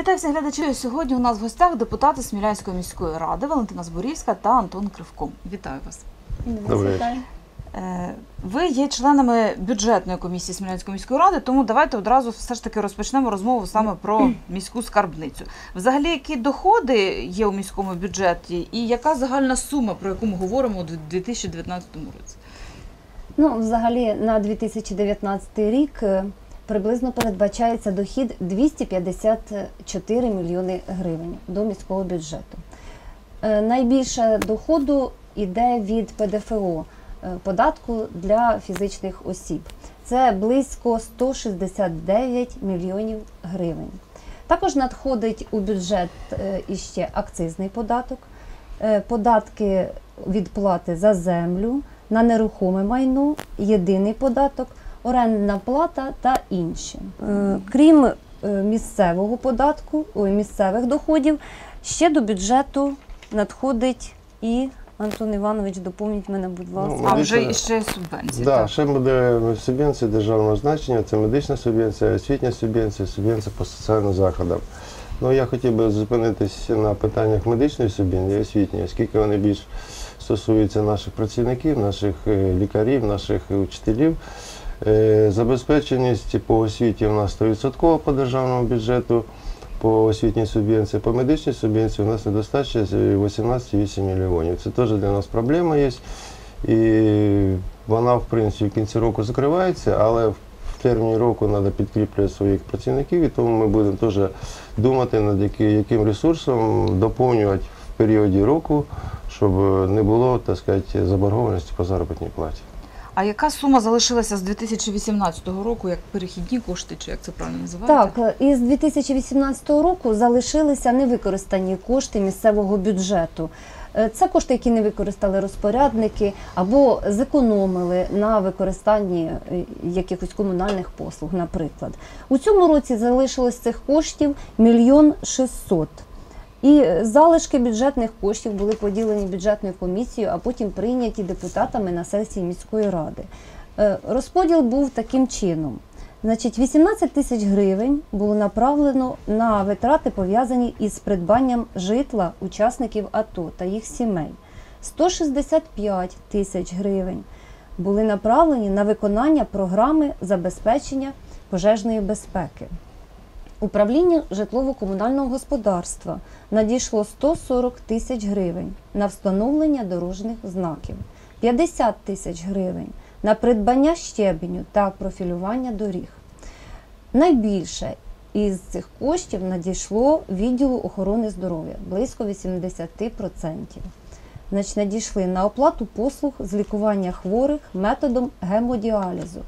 Вітаю всіх глядачів. Сьогодні у нас в гостях депутати Смілянської міської ради Валентина Зборівська та Антон Кривко. Вітаю вас. Добрий вечір. Е, Ви є членами бюджетної комісії Смілянської міської ради, тому давайте одразу все ж таки розпочнемо розмову саме про міську скарбницю. Взагалі, які доходи є у міському бюджеті, і яка загальна сума, про яку ми говоримо у 2019 році? Ну, взагалі, на 2019 рік е, приблизно передбачається дохід 254 мільйони гривень до міського бюджету. Е, Найбільше доходу йде від ПДФО е, податку для фізичних осіб. Це близько 169 мільйонів гривень. Також надходить у бюджет е, іще акцизний податок, податки від плати за землю, на нерухоме майно, єдиний податок, орендна плата та інші. Е, Крім е, місцевого податку, ой, місцевих доходів, ще до бюджету надходить і Антон Іванович, доповніть мене, будь ласка. Ну, А вже і ще субвенції. Да, так. ще буде субвенція державного значення, це медична субвенція, освітня субвенція, субвенція по соціальним заходам. Ну, я хотів би зупинитися на питаннях медичної субвенції і освітньої, оскільки вони більш стосуються наших працівників, наших е, лікарів, наших учителів. Е, Забезпеченість по освіті у нас 100% по державному бюджету, по освітній субвенції, по медичній субвенції у нас недостача е, 18,8 мільйонів. Це теж для нас проблема є. І вона, в принципі, в кінці року закривається, але в терміні року треба підкріплювати своїх працівників, і тому ми будемо теж думати, над яким ресурсом доповнювати в періоді року, щоб не було, так сказати, заборгованості по заробітній платі. А яка сума залишилася з 2018 року, як перехідні кошти, чи як це правильно називається? Так, е, із 2018 року залишилися невикористані кошти місцевого бюджету. Е, Це кошти, які не використали розпорядники або зекономили на використанні е, якихось комунальних послуг, наприклад. У цьому році залишилось цих коштів мільйон шістсот. І залишки бюджетних коштів були поділені бюджетною комісією, а потім прийняті депутатами на сесії міської ради. Е, Розподіл був таким чином. Значить, 18 тисяч гривень було направлено на витрати, пов'язані із придбанням житла учасників АТО та їх сімей. 165 тисяч гривень були направлені на виконання програми забезпечення пожежної безпеки. Управлінню житлово-комунального господарства надійшло 140 тисяч гривень на встановлення дорожніх знаків, 50 тисяч гривень на придбання щебеню та профілювання доріг. Найбільше із цих коштів надійшло відділу охорони здоров'я близько 80%. Значить, надійшли на оплату послуг з лікування хворих методом гемодіалізу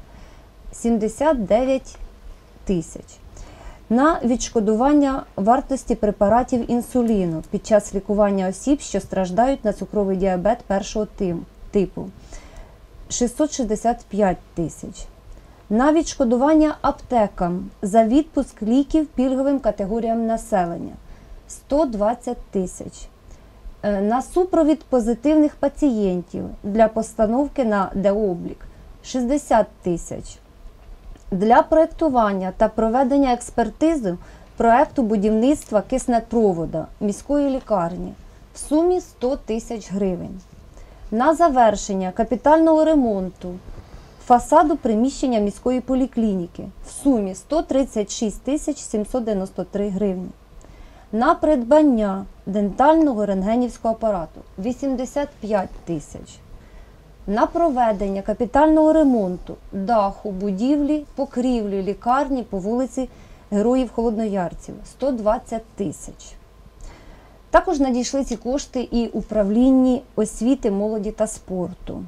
79 тисяч. На відшкодування вартості препаратів інсуліну під час лікування осіб, що страждають на цукровий діабет першого типу 665 тисяч. На відшкодування аптекам за відпуск ліків пільговим категоріям населення 120 тисяч. Е, На супровід позитивних пацієнтів для постановки на деоблік 60 тисяч. Для проєктування та проведення експертизи проекту будівництва киснепровода міської лікарні в сумі 100 тисяч гривень. На завершення капітального ремонту фасаду приміщення міської поліклініки в сумі 136 тисяч 793 гривні. На придбання дентального рентгенівського апарату 85 тисяч. На проведення капітального ремонту даху, будівлі, покрівлі лікарні по вулиці Героїв Холодноярців 120 тисяч. Також надійшли ці кошти і управлінні освіти, молоді та спорту.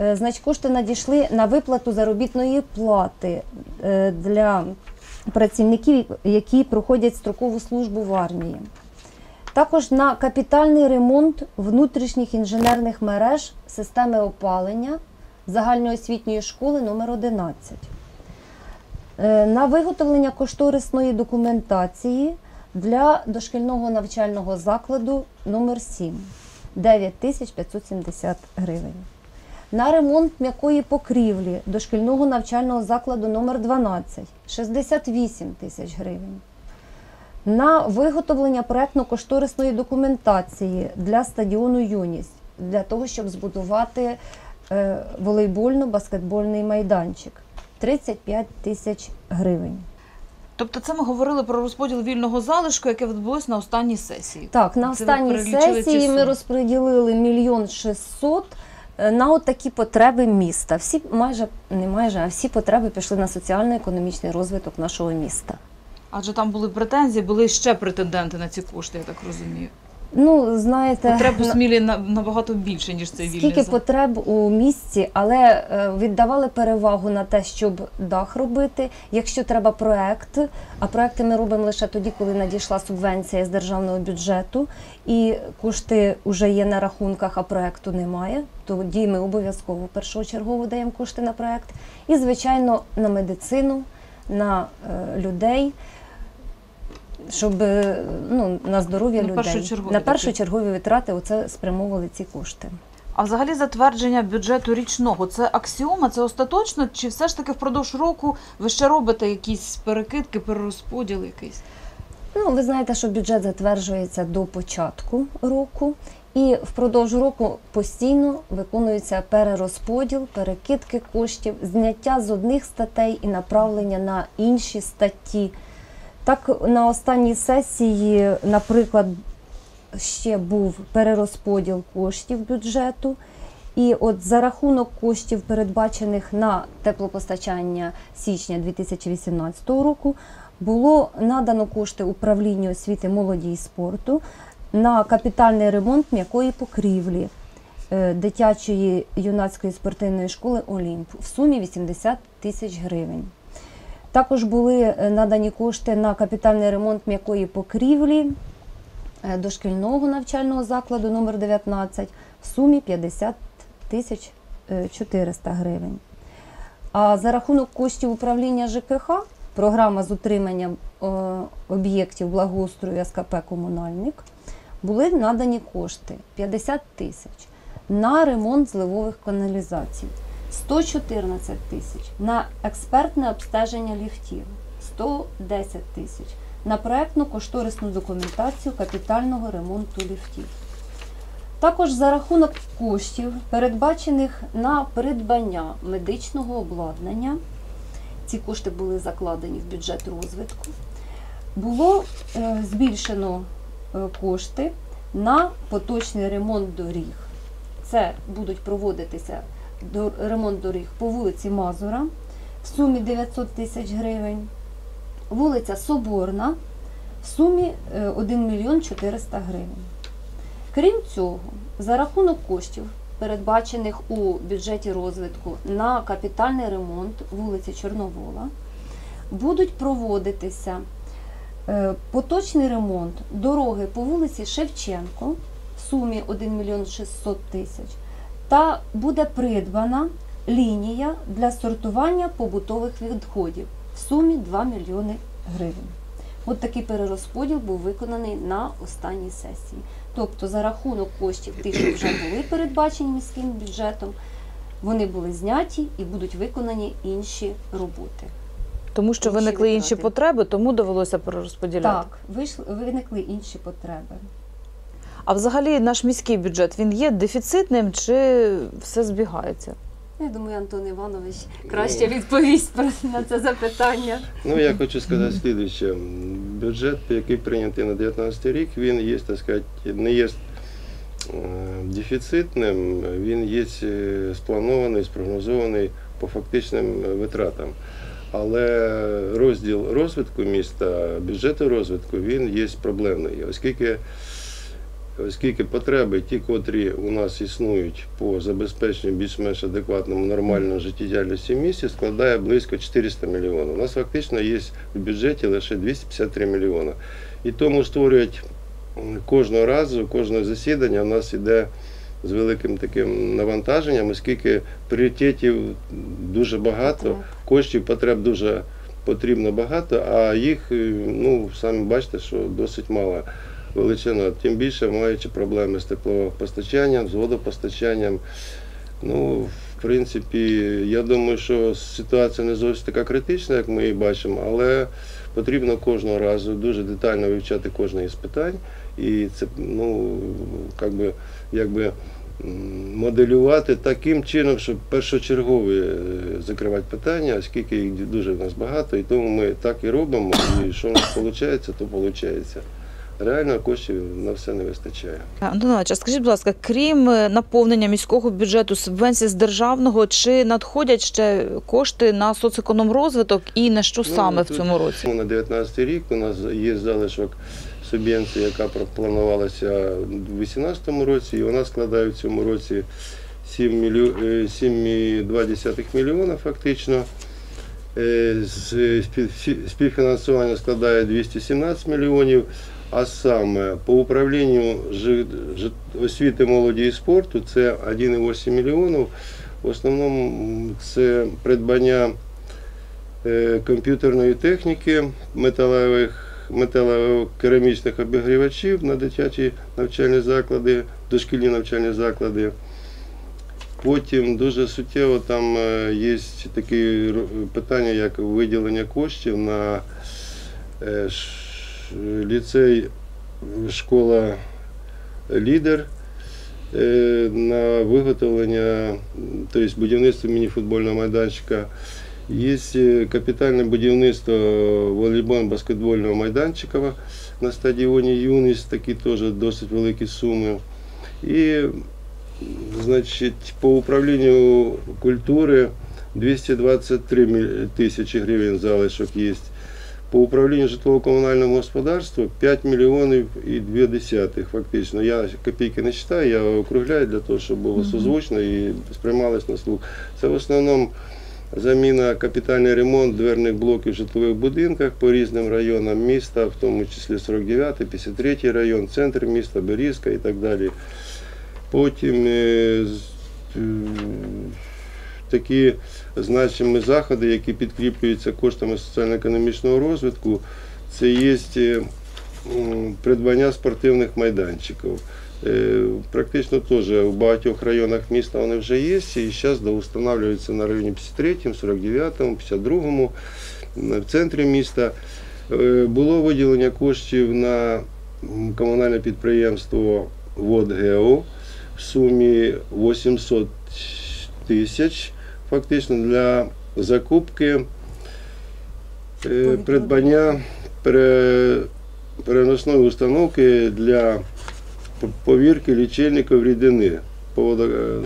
Е, Значить, кошти надійшли на виплату заробітної плати е, для працівників, які проходять строкову службу в армії. Також на капітальний ремонт внутрішніх інженерних мереж системи опалення загальноосвітньої школи номер 11 Е, На виготовлення кошторисної документації для дошкільного навчального закладу номер 7 9570 гривень. На ремонт м'якої покрівлі дошкільного навчального закладу номер 12 68 тисяч гривень. На виготовлення проектно-кошторисної документації для стадіону Юність для того, щоб збудувати е, волейбольно-баскетбольний майданчик 35 тисяч гривень. Тобто це ми говорили про розподіл вільного залишку, яке відбулось на останній сесії. Так, на останній сесії ми розподілили мільйон шістсот е, на от такі потреби міста. Всі майже не майже, а всі потреби пішли на соціально-економічний розвиток нашого міста. Адже там були претензії, були ще претенденти на ці кошти, я так розумію. Ну, знаєте, Потреб у Смілі набагато більше, ніж цей вільний скільки зал. потреб у місті, але е, віддавали перевагу на те, щоб дах робити. Якщо треба проект, а проекти ми робимо лише тоді, коли надійшла субвенція з державного бюджету, і кошти вже є на рахунках, а проекту немає. Тоді ми обов'язково першочергово даємо кошти на проект. І, звичайно, на медицину, на е, людей. Щоб е, ну, на здоров'я людей першочергові на такі. першочергові витрати оце спрямовували ці кошти. А взагалі затвердження бюджету річного це аксіома, це остаточно, чи все ж таки впродовж року ви ще робите якісь перекидки, перерозподіл якийсь? Ну, ви знаєте, що бюджет затверджується до початку року, і впродовж року постійно виконується перерозподіл, перекидки коштів, зняття з одних статей і направлення на інші статті. Так, на останній сесії, наприклад, ще був перерозподіл коштів бюджету. І от за рахунок коштів, передбачених на теплопостачання січня 2018 року, було надано кошти управлінню освіти молоді і спорту на капітальний ремонт м'якої покрівлі е, дитячої юнацької спортивної школи Олімп в сумі 80 тисяч гривень. Також були е, надані кошти на капітальний ремонт м'якої покрівлі е, дошкільного навчального закладу номер 19 в сумі 50 тисяч е, 400 гривень. А за рахунок коштів управління ЖКХ програма з утримання е, об'єктів благоустрою СКП Комунальник були надані кошти 50 тисяч на ремонт зливових каналізацій, 114 тисяч на експертне обстеження ліфтів, 110 тисяч на проектну кошторисну документацію капітального ремонту ліфтів. Також за рахунок коштів, передбачених на придбання медичного обладнання, ці кошти були закладені в бюджет розвитку, було е, збільшено е, кошти на поточний ремонт доріг. Це будуть проводитися ремонт доріг по вулиці Мазура в сумі 900 тисяч гривень, вулиця Соборна в сумі е, 1 мільйон 400 гривень. Крім цього, за рахунок коштів, передбачених у бюджеті розвитку на капітальний ремонт вулиці Чорновола, будуть проводитися е, поточний ремонт дороги по вулиці Шевченко в сумі 1 мільйон 600 тисяч та буде придбана лінія для сортування побутових відходів в сумі 2 мільйони гривень. От такий перерозподіл був виконаний на останній сесії. Тобто за рахунок коштів тих, що вже були передбачені міським бюджетом, вони були зняті і будуть виконані інші роботи. Тому що Інші виникли інші потреби, тому довелося перерозподіляти. Так, вийшли, виникли інші потреби. А взагалі наш міський бюджет він є дефіцитним чи все збігається? Я думаю, Антон Іванович краще відповість на це запитання. Ну, я хочу сказати слідуюче. Бюджет, який прийнятий на 2019 рік, він є, так сказати, не є е, дефіцитним, він є е, спланований, спрогнозований по фактичним е, витратам. Але розділ розвитку міста, бюджету розвитку, він є проблемний, оскільки Оскільки потреби, ті, котрі у нас існують по забезпеченню більш-менш адекватному нормальної життєдіяльності в місті, складає близько 400 мільйонів. У нас фактично є в бюджеті лише 253 мільйони. І тому створюють кожного разу, кожного засідання у нас іде з великим таким навантаженням, оскільки пріоритетів дуже багато, коштів потреб дуже потрібно багато, а їх, е, ну, самі бачите, що досить мало величина. Тим більше маючи проблеми з теплопостачанням, з водопостачанням. Ну, В принципі, я думаю, що ситуація не зовсім така критична, як ми її бачимо, але потрібно кожного разу дуже детально вивчати кожне із питань. І це ну, як би, якби, м, моделювати таким чином, щоб першочергові е, закривати питання, оскільки їх дуже в нас багато, і тому ми так і робимо, і що в нас виходить, то виходить. Реально коштів на все не вистачає. Антон Іванович, а скажіть, будь ласка, крім е, наповнення міського бюджету субвенцій з державного, чи надходять ще кошти на соцекономрозвиток і на що Ну, саме в цьому році? На 19 рік у нас є залишок субвенції, яка планувалася у 2018 році, і вона складає в цьому році 7 мільйо- е, 7,2 мільйона фактично. Е, Співфінансування складає 217 мільйонів, а саме по управлінню освіти, молоді і спорту це 1,8 мільйонів. В основному це придбання е, комп'ютерної техніки, металевих, металово-керамічних обігрівачів на дитячі навчальні заклади, дошкільні навчальні заклади. Потім дуже суттєво там е, є такі питання, як виділення коштів на е, ліцей, школа лідер е, на виготовлення, тобто будівництво мініфутбольного майданчика. Є е, капітальне будівництво волейбольно-баскетбольного майданчика на стадіоні Юність, такі теж досить великі суми. І значить, по управлінню культури 223 тисячі гривень залишок є. По управлінню житлово-комунальному господарству 5 мільйонів і 2 десятих фактично. Я копійки не вважаю, я округляю для того, щоб було созвучно і сприймалось на слух. Це в основному заміна, капітальний ремонт дверних блоків в житлових будинках по різним районам міста, в тому числі 49, 53 район, центр міста, Берізка і так далі. Потім е, е, такі значимі заходи, які підкріплюються коштами соціально-економічного розвитку, це є е, придбання спортивних майданчиків. Е, Практично теж в багатьох районах міста вони вже є, і зараз встановлюються на районі 53, 49, 52 в центрі міста. Е, Було виділення коштів на комунальне підприємство «Водгео» в сумі 800 тисяч фактично для закупки е, придбання пере- переносної установки для повірки лічильників рідини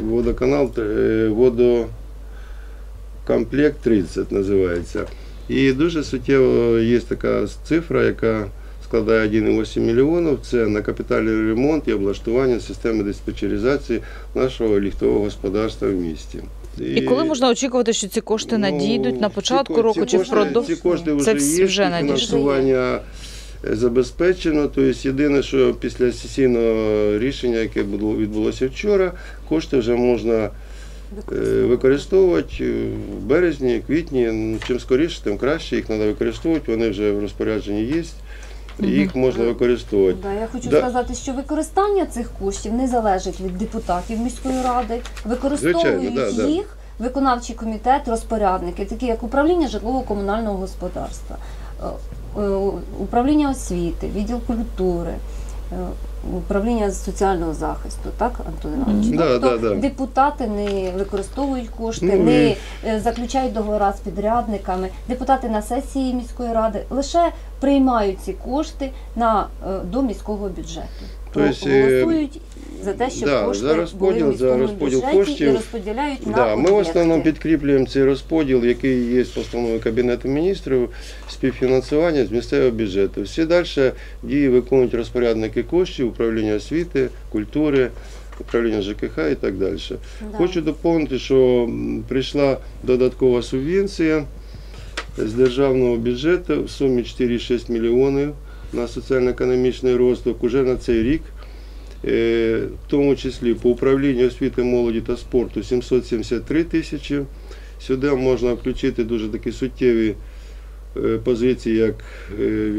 водоканал е, водокомплект 30 називається. І дуже суттєво є така цифра, яка складає 1,8 мільйонів. Це на капітальний ремонт і облаштування системи диспетчеризації нашого ліфтового господарства в місті. І коли можна очікувати, що ці кошти Ну, надійдуть на початку року ці чи кошти- впродовж? Ці кошти вже Це є, вже фінансування е, забезпечено. Тобто єдине, що після сесійного рішення, яке відбулося вчора, кошти вже можна е, використовувати в березні, квітні. Ну, Чим скоріше, тим краще. Їх треба використовувати. Вони вже в розпорядженні є. І Їх можна використовувати. Да, я хочу Да. сказати, що використання цих коштів не залежить від депутатів міської ради. Використовують Звичайно, да, да. їх виконавчий комітет, розпорядники, такі як управління житлово-комунального господарства, е, е, управління освіти, відділ культури. е, Управління соціального захисту, так, Антон Іванович? Мгм. Да, тобто да, да. депутати не використовують кошти, Ну, не е, заключають договори з підрядниками. Депутати на сесії міської ради лише приймають ці кошти на е, до міського бюджету. Тобто, голосують за те, щоб да, кошти за розподіл, були в за розподіл бюджеті коштів. і розподіляють на ми в основному підкріплюємо цей розподіл, який є постановою Кабінету міністрів, співфінансування з місцевого бюджету. Всі далі дії виконують розпорядники коштів, управління освіти, культури, управління ЖКХ і так далі. Да. Хочу доповнити, що прийшла додаткова субвенція з державного бюджету в сумі 4,6 мільйонів на соціально-економічний розвиток уже на цей рік. Е, В тому числі по управлінню освіти, молоді та спорту 773 тисячі. Сюди можна включити дуже такі суттєві е, позиції, як е,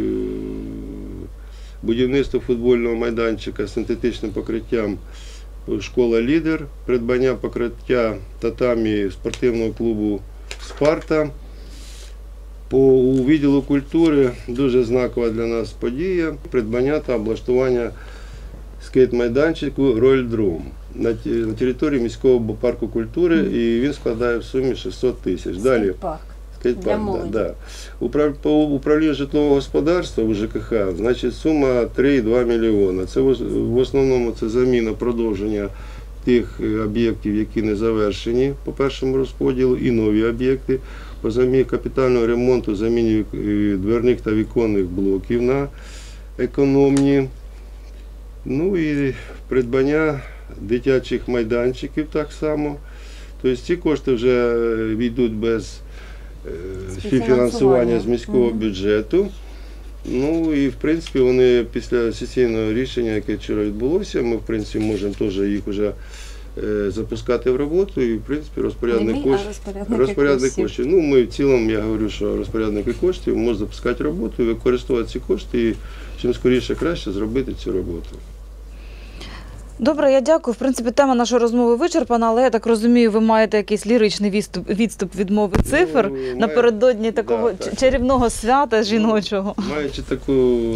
будівництво футбольного майданчика з синтетичним покриттям школа Лідер, придбання покриття татамі спортивного клубу Спарта. По у відділу культури дуже знакова для нас подія придбання та облаштування скейт-майданчику Рольдрум на, на території міського парку культури, і він складає в сумі 600 тисяч. Далі Парк. Скейт-парк, Для да, да. Управ... По управлінню житлового господарства у ЖКХ, значить, сума 3,2 мільйона. Це в основному це заміна продовження тих е, об'єктів, які не завершені по першому розподілу, і нові об'єкти. По замі капітального ремонту заміні е, дверних та віконних блоків на економні. Ну і придбання дитячих майданчиків так само. Тобто ці кошти вже війдуть без е, Співфінансування. фінансування з міського бюджету. Ну і в принципі вони після сесійного рішення, яке вчора відбулося, ми в принципі можемо теж їх вже е, запускати в роботу і в принципі розпорядник коштів. Розпорядник коштів. Ну, ми в цілому, я говорю, що розпорядники коштів можуть запускати роботу використовувати ці кошти і чим скоріше краще зробити цю роботу. Добре, я дякую. В принципі, тема нашої розмови вичерпана, але я так розумію, ви маєте якийсь ліричний відступ, відступ від мови цифр Ну, напередодні такого Да, так. чарівного свята жіночого. Маючи таку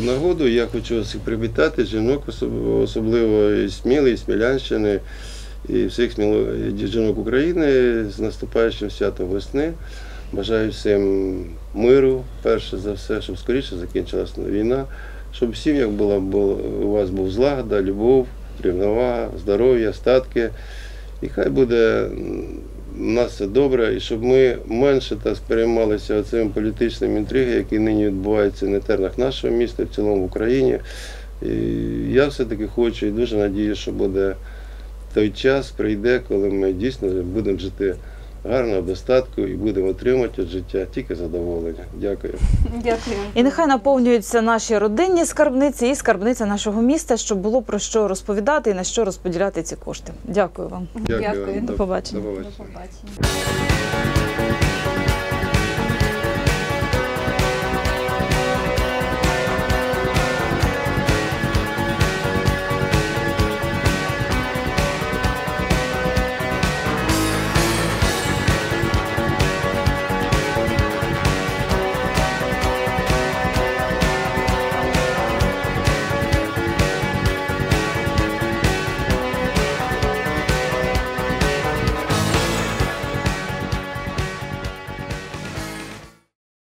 нагоду, я хочу всіх привітати жінок, особ- особливо і Сміли, і Смілянщини, і всіх сміло... жінок України з наступаючим святом весни. Бажаю всім миру, перше за все, щоб скоріше закінчилася війна, щоб в сім'ях була, була, у вас був злагода, любов, рівновага, здоров'я, статки. І хай буде у нас все добре, і щоб ми менше та сприймалися цими політичними інтригами, які нині відбуваються на тернах нашого міста, в цілому в Україні. І я все-таки хочу і дуже надію, що буде той час, прийде, коли ми дійсно будемо жити гарно, в достатку і будемо отримати від життя тільки задоволення. Дякую. Дякую. І нехай наповнюються наші родинні скарбниці і скарбниця нашого міста, щоб було про що розповідати і на що розподіляти ці кошти. Дякую вам. Дякую. Дякую. До побачення. До побачення.